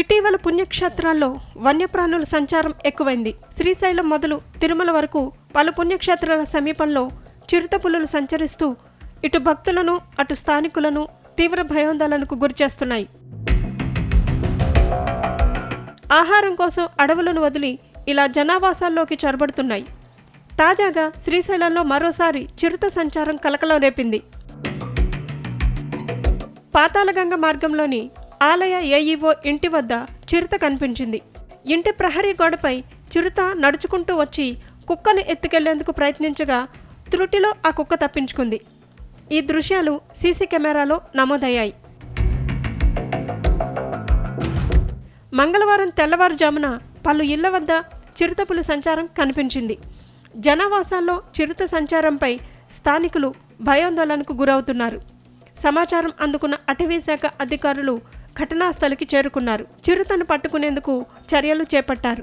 ఇటీవల పుణ్యక్షేత్రాల్లో వన్యప్రాణుల సంచారం ఎక్కువైంది. శ్రీశైలం మొదలు తిరుమల వరకు పలు పుణ్యక్షేత్రాల సమీపంలో చిరుతపులులు సంచరిస్తూ ఇటు భక్తులను అటు స్థానికులను తీవ్ర భయోందోళనకు గురిచేస్తున్నాయి ఆహారం కోసం అడవులను వదిలి ఇలా జనావాసాల్లోకి చొరబడుతున్నాయి. తాజాగా శ్రీశైలంలో మరోసారి చిరుత సంచారం కలకలం రేపింది. పాతాళగంగ మార్గంలోని ఆలయ ఏఈఓ ఇంటి వద్ద చిరుత కనిపించింది. ఇంటి ప్రహరీ గోడపై చిరుత నడుచుకుంటూ వచ్చి కుక్కను ఎత్తుకెళ్ళేందుకు ప్రయత్నించగా త్రుటిలో ఆ కుక్క తప్పించుకుంది. ఈ దృశ్యాలు సీసీ కెమెరాలో నమోదయ్యాయి. మంగళవారం తెల్లవారుజామున పలు ఇళ్ళ వద్ద చిరుతపుల సంచారం కనిపించింది. జనావాసాల్లో చిరుత సంచారంపై స్థానికులు భయాందోళనకు గురవుతున్నారు. సమాచారం అందుకున్న అటవీ శాఖ అధికారులు ఘటనా స్థలికి చేరుకున్నారు చిరుతను పట్టుకునేందుకు చర్యలు చేపట్టారు.